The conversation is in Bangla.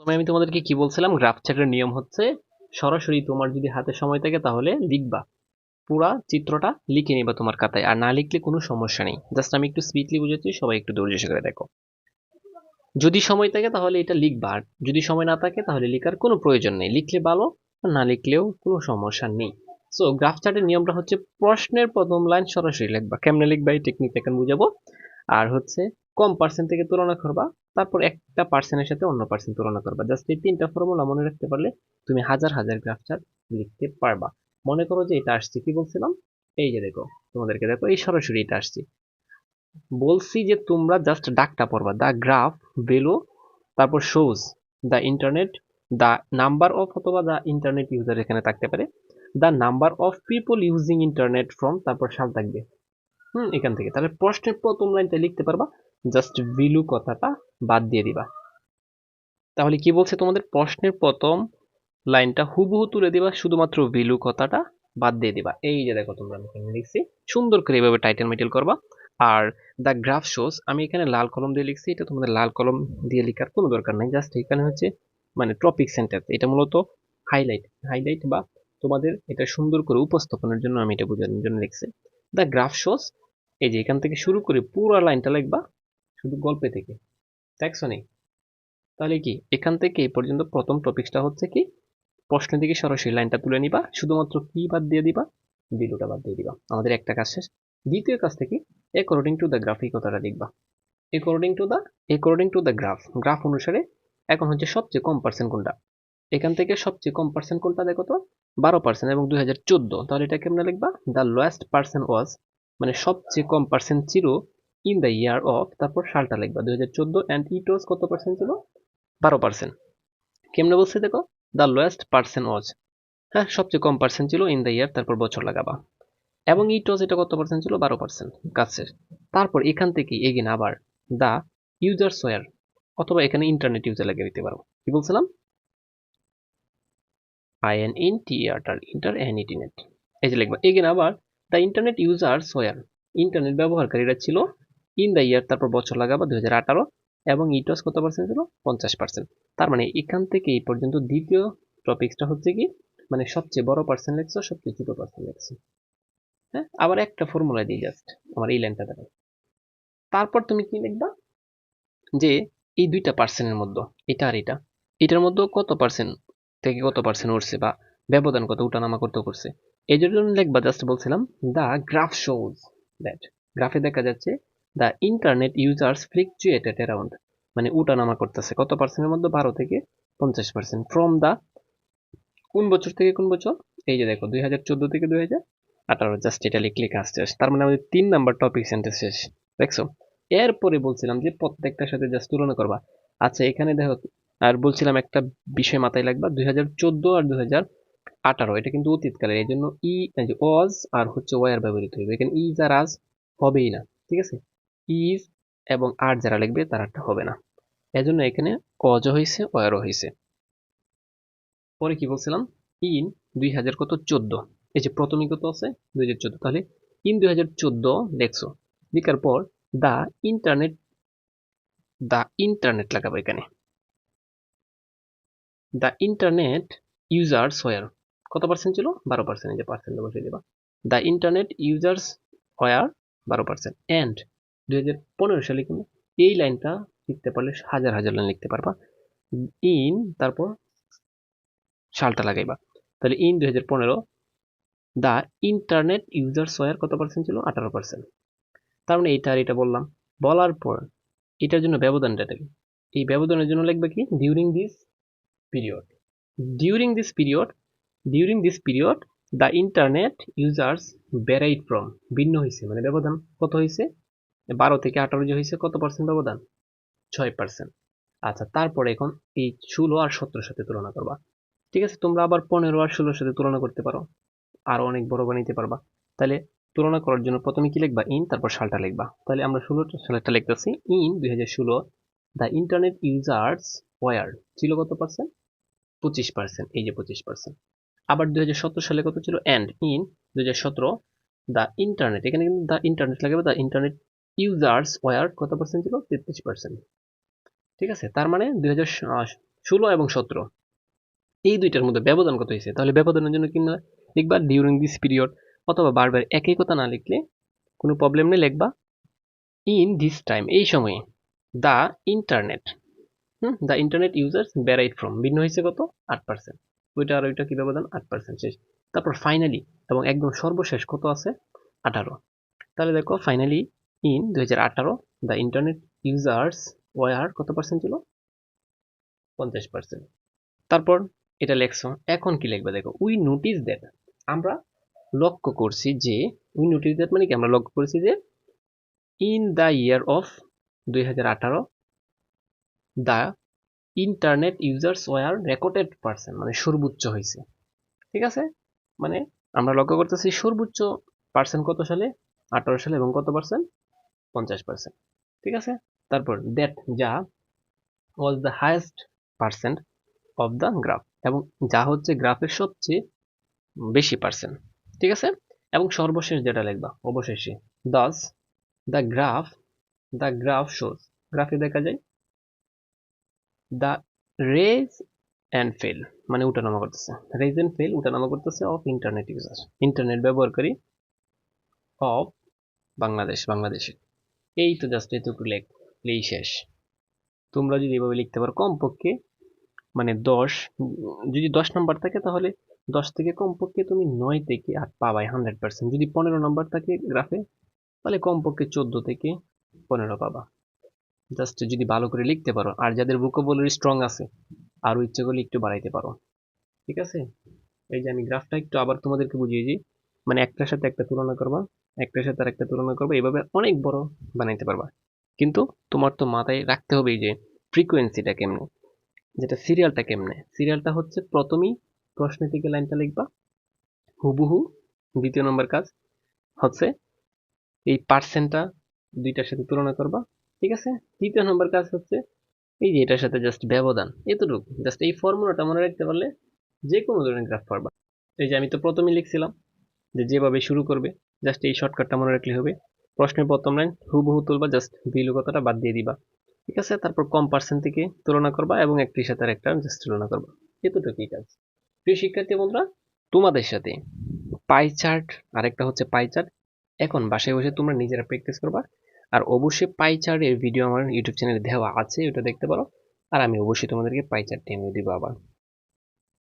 প্রথমে আমি তোমাদেরকে কি বলছিলাম? গ্রাফ চার্টের নিয়ম হচ্ছে সরাসরি তোমার যদি হাতে সময় থাকে তাহলে লিখবা। পুরা চিত্রটা লিখে নিবা তোমার খাতায়, আর না লিখলে কোনো সমস্যা নেই। জাস্ট আমি একটু স্পিডলি বুঝেছি সবাই একটু ধৈর্য সহকারে দেখো। যদি সময় থাকে তাহলে এটা লিখবা, আর যদি সময় না থাকে তাহলে লেখার কোনো প্রয়োজন নেই। লিখলে ভালো না লিখলেও কোনো সমস্যা নেই। সো গ্রাফ চার্টের নিয়মটা হচ্ছে প্রশ্নের প্রথম লাইন সরাসরি লিখবা। কেমনে লিখবা এই টেকনিক এখন বুঝাবো? আর হচ্ছে কম পার্সেন্ট থেকে তুলনা করবা তারপর একটা পার্সেন্টের সাথে অন্য পার্সেন্ট তুলনা করবা। জাস্ট এই তিনটা ফর্মুলা মনে রাখতে পারলে তুমি হাজার হাজার গ্রাফ চার্ট লিখতে পারবা। মনে করো যে এটা আসছে, কি বলছিলাম? এই যে দেখো, তোমাদেরকে দেখো, এই সরাসরি এটা আসছে। বলছি যে তোমরা জাস্ট ডাকটা পড়বা দ্য গ্রাফ ভ্যালু তারপর shows the internet the number of অথবা দ্য ইন্টারনেট ইউজার এখানে থাকতে পারে। The number of people using internet from তারপর সাল থাকবে। হুম, এখান থেকে। তাহলে প্রশ্নের প্রথম লাইনটা লিখতে পারবা। জাস্ট ভ্যালু কথাটা বাদ দিয়ে দিবা। তাহলে কি বলছে তোমাদের? প্রশ্নের প্রথম লাইনটা হুবহু তুলে দিবা, শুধুমাত্র ভ্যালু কথাটা বাদ দিয়ে দিবা। এই যে দেখো তোমরা আমি এখানে লিখছি, সুন্দর করে এভাবে টাইটেল মেটেল করবা। আর দ্য গ্রাফ শোস আমি এখানে লাল কলম দিয়ে লিখছি, এটা তোমাদের লাল কলম দিয়ে লেখার কোনো দরকার নাই। জাস্ট এখানে হচ্ছে মানে টপিক সেন্টার এটা মূলত হাইলাইট হাইলাইট বা তোমাদের এটা সুন্দর করে উপস্থাপনের জন্য আমি এটা বোঝানোর জন্য লিখছি। দ্য গ্রাফ শোস এই যে এখান থেকে শুরু করে পুরো লাইনটা লিখবা শুধু গল্পে থেকে। দেখছ নেই তাহলে কি এখান থেকে এই পর্যন্ত প্রথম টপিকসটা হচ্ছে কি প্রশ্নের দিকে সরাসরি লাইনটা তুলে নিবা, শুধুমাত্র কি বাদ দিয়ে দিবা বিলুটা বাদ দিয়ে দিবা। আমাদের একটা কাজ শেষ। দ্বিতীয় কাজ থেকে অ্যাকর্ডিং টু দ্য গ্রাফ কথাটা লিখবা। According to the according to the graph graph অনুসারে এখন হচ্ছে সবচেয়ে কম পার্সেন্ট কোনটা? এখান থেকে সবচেয়ে কম পার্সেন্ট কোনটা দেখো তো? বারো পার্সেন্ট এবং দুই হাজার চোদ্দ। তাহলে এটা কেমনে লিখবা? দ্য লোয়েস্ট পার্সেন্ট ওয়াজ মানে সবচেয়ে কম পার্সেন্ট ছিল ইন দ্য ইয়ার অফ তারপর সালটা লিখবা, দুই হাজার চোদ্দ অ্যান্ড ইট ওয়াজ কত পার্সেন্ট ছিল? বারো পার্সেন্ট কেমনে বলছে দেখো? দ্য লোয়েস্ট পার্সেন্ট ওয়াজ হ্যাঁ সবচেয়ে কম পার্সেন্ট ছিল ইন দ্য ইয়ার তারপর বছর লাগাবা। এবং ইট ওয়াজ এটা কত পার্সেন্ট ছিল? বারো পার্সেন্ট কাছের তারপর এখান থেকে এগিন আবার দ্য ইউজার সোয়ার অথবা এখানে ইন্টারনেট ইউজার লাগিয়ে দিতে পারো। কি বলছিলাম? I N in T R inter N E T net এই যে লিখবা এগেন আবার দ্য ইন্টারনেট ইউজার সোয়ার ইন্টারনেট ব্যবহারকারীরা ছিল ইন দ্য ইয়ার তারপর বছর লাগাবা দুই হাজার আঠারো, এবং ইটস কত পার্সেন্ট ছিল? পঞ্চাশ পার্সেন্ট তার মানে এখান থেকে এই পর্যন্ত দ্বিতীয় টপিকসটা হচ্ছে কি? মানে সবচেয়ে বড় পার্সেন্ট লিখছো, সবচেয়ে ছোট পার্সেন্ট লিখছো। হ্যাঁ? আবার একটা ফর্মুলা দিই জাস্ট আমার এই লাইনটা দেখো তারপর তুমি কি লিখবা? যে এই দুইটা পার্সেন্টের মধ্যে, এটা আর এটা, এটার মধ্যে কত পার্সেন্ট থেকে কত পার্সেন্ট উঠছে বা ব্যবধান কত, উঠানামা করতে করছে? এই জন্য লিখবা জাস্ট বলছিলাম দ্য গ্রাফ শোজ দ্যাট গ্রাফে দেখা যাচ্ছে the internet users fluctuated around মানে উঠানামা করতেছে। কত পার্সেন্টের মধ্যে? বারো থেকে পঞ্চাশ পার্সেন্ট ফ্রম দ্য কোন বছর থেকে কোন বছর? এই যে দেখো, দুই হাজার চোদ্দ থেকে দুই হাজার আঠারো জাস্ট এটা লিখলে কাজ শেষ তার মানে আমাদের তিন নাম্বার টপিক সেন্টেন্স শেষ। দেখছ? এরপরে বলছিলাম যে প্রত্যেকটার সাথে জাস্ট তুলনা করবা। আচ্ছা এখানে দেখো, আর বলছিলাম একটা বিষয় মাথায় লাগবা দুই হাজার চোদ্দ আর দুই হাজার আঠারো। এটা কিন্তু অতীতকালের, এই জন্য ই ওয়াজ আর হচ্ছে ওয়ার ব্যবহৃত হবে এখানে ইজ আর আজ হবেই না, ঠিক আছে? ইজ এবং আর যারা লিখবে তারাটা হবে না। এজন্য এখানে অজ হয়েছে ওয়ারও হয়েছে পরে কি বলছিলাম? ইন দুই হাজার কত? চোদ্দ। এই যে প্রথমই কত আছে? দুই হাজার চোদ্দ। তাহলে ইন দুই হাজার চোদ্দ দেখছ। লেখার পর দা ইন্টারনেট দা ইন্টারনেট লাগাবো এখানে। দা ইন্টারনেট ইউজার্স ওয়ার কত পার্সেন্ট ছিল? বারো পার্সেন্ট যে পার্সেন্ট বসিয়ে দেবা। দ্য ইন্টারনেট ইউজার্স ওয়ার বারো পার্সেন্ট অ্যান্ড দুই হাজার পনেরো সালে কিন্তু এই লাইনটা লিখতে পারলে হাজার হাজার লাইন লিখতে পারবা। ইন, তারপর সালটা লাগাইবা। তাহলে ইন দুই হাজার পনেরো দ্য ইন্টারনেট ইউজার্স ওয়ার কত পার্সেন্ট ছিল? আঠারো পার্সেন্ট তার মানে এটা আর এটা বললাম। বলার পর এটার জন্য ব্যবধানটা দেখি। এই ব্যবধানের জন্য লিখবে কি? During this period during this period during this period the internet users varied from ভিন্ন হয়েছে মানে ব্যবধান কত হয়েছে বারো থেকে আঠারো যে হয়েছে কত পার্সেন্ট ব্যবধান ছয় পার্সেন্ট আচ্ছা তারপরে এখন এই ষোলো আর সতেরোর সাথে তুলনা করবা। ঠিক আছে, তোমরা আবার পনেরো আর ষোলোর সাথে তুলনা করতে পারো। আরও অনেক বড় বানাইতে পারবা। তাহলে তুলনা করার জন্য প্রথমে কি লিখবা? ইন, তারপর সালটা লিখবা। তাহলে আমরা ষোলো সালেরটা লিখতেছি। ইন দুই হাজার ষোলো, দ্য ইন্টারনেট ইউজার্স ওয়ার ছিল কত পার্সেন্ট পঁচিশ পার্সেন্ট এই যে পঁচিশ পার্সেন্ট আবার দুই হাজার সতেরো সালে কত ছিল? অ্যান্ড ইন দুই হাজার সতেরো, দ্য ইন্টারনেট। এখানে কিন্তু দ্য ইন্টারনেট লাগাবে, দ্য ইন্টারনেট ইউজার্স ওয়ার কত পার্সেন্ট ছিল? তেত্রিশ পার্সেন্ট ঠিক আছে? তার মানে দুই হাজার ষোলো এবং সতেরো। এই দুইটার মধ্যে ব্যবধান কত হয়েছে? তাহলে ব্যবধানের জন্য কিনা লিখবা? ডিউরিং দিস পিরিয়ড অথবা বারবার একই কথা না লিখলে কোনো প্রবলেম নেই, লিখবা ইন দিস টাইম এই সময়ে। The internet hmm the internet users varied from ভিন্ন হয়েছে কত? আট পার্সেন্ট ওইটা আর ওইটা কি ব্যবধান? আট পার্সেন্ট শেষ। তারপর ফাইনালি এবং একদম সর্বশেষ কত আছে? আঠারো। তাহলে দেখো ফাইনালি ইন দুই হাজার আঠারো, দ্য ইন্টারনেট ইউজার্স ওয়ার কত পার্সেন্ট ছিল? পঞ্চাশ পার্সেন্ট তারপর এটা লেখছো। এখন কি লিখবে দেখো উই নোটিস দ্যাট আমরা লক্ষ্য করছি যে উই নোটিস দ্যাট মানে কি? আমরা লক্ষ্য করছি যে ইন দ্য ইয়ার অফ দুই হাজার আঠারো the internet users were recorded percent মানে সর্বোচ্চ হয়েছে। ঠিক আছে? মানে আমরা লক্ষ্য করতেছি সর্বোচ্চ পার্সেন্ট কত সালে? আঠারো সালে এবং কত পার্সেন্ট পঞ্চাশ পার্সেন্ট ঠিক আছে? তারপর দ্যাট যা was the highest percent of the graph এবং যা হচ্ছে গ্রাফের সবচেয়ে বেশি পার্সেন্ট ঠিক আছে? এবং সর্বশেষ যেটা লিখবা, অবশেষে thus the graph the graph shows গ্রাফে দেখা যায় দ্য রেজ অ্যান্ড ফেল মানে উঠানামা করতেছে রেজ অ্যান্ড ফেল উঠানামা করতেছে অফ ইন্টারনেট ইউজার ইন্টারনেট ব্যবহারকারী অফ বাংলাদেশ, বাংলাদেশে। এই তো জাস্ট এটুকু লেখলেই শেষ। তোমরা যদি এভাবে লিখতে পারো, কমপক্ষে মানে দশ, যদি দশ নাম্বার থাকে তাহলে দশ থেকে কমপক্ষে তুমি নয় থেকে আট পাবাই হান্ড্রেড পার্সেন্ট যদি পনেরো নাম্বার থাকে গ্রাফে তাহলে কমপক্ষে চোদ্দ থেকে পনেরো পাবা। জাস্ট যদি ভালো করে লিখতে পারো, আর যাদের ভোকাবুলারি স্ট্রং আছে, আরও ইচ্ছে করলে একটু বাড়াইতে পারো। ঠিক আছে? এই যে আমি গ্রাফটা একটু আবার তোমাদেরকে বুঝিয়ে দিই। মানে একটার সাথে একটা তুলনা করবা, একটার সাথে আর একটা তুলনা করবা এইভাবে অনেক বড় বানাইতে পারবা। কিন্তু তোমার তো মাথায় রাখতে হবে যে ফ্রিকোয়েন্সিটা কেমনে, যেটা সিরিয়ালটা কেমনে। সিরিয়ালটা হচ্ছে প্রথমেই প্রশ্ন থেকে লাইনটা লিখবা, হুবহু দ্বিতীয় নম্বর কাজ হচ্ছে এই পার্সেন্টটা দুইটার সাথে তুলনা করবা, ঠিক আছে? তৃতীয় নম্বর কাজ হচ্ছে এই যে এটার সাথে জাস্ট ব্যবধান, এতটুকু। জাস্ট এই ফর্মুলাটা মনে রাখতে পারলে যে কোনো ধরনের গ্রাফ পারবা। এই যে আমি তো প্রথমেই লিখছিলাম যে যেভাবে শুরু করবে জাস্ট এই শর্টকাটটা মনে রাখলে হবে। প্রশ্নের প্রথম লাইন হুবহু তুলবা জাস্ট বিলু কথাটা বাদ দিয়ে দিবা। ঠিক আছে? তারপর কম পার্সেন্ট থেকে তুলনা করবা এবং একটির সাথে একটা জাস্ট তুলনা করবা। এতটুকুই কাজ? প্রিয় শিক্ষার্থী বন্ধুরা, তোমাদের সাথে পাই চার্ট আরেকটা হচ্ছে পাই চার্ট এখন বাসায় বসে তোমরা নিজেরা প্র্যাকটিস করবা। আর অবশ্যই পাই চার্টের ভিডিও আমার ইউটিউব চ্যানেলে দেওয়া আছে, ওটা দেখতে পারো। আর আমি অবশ্যই তোমাদেরকে পাই চার্ট টেনে দিব আবার।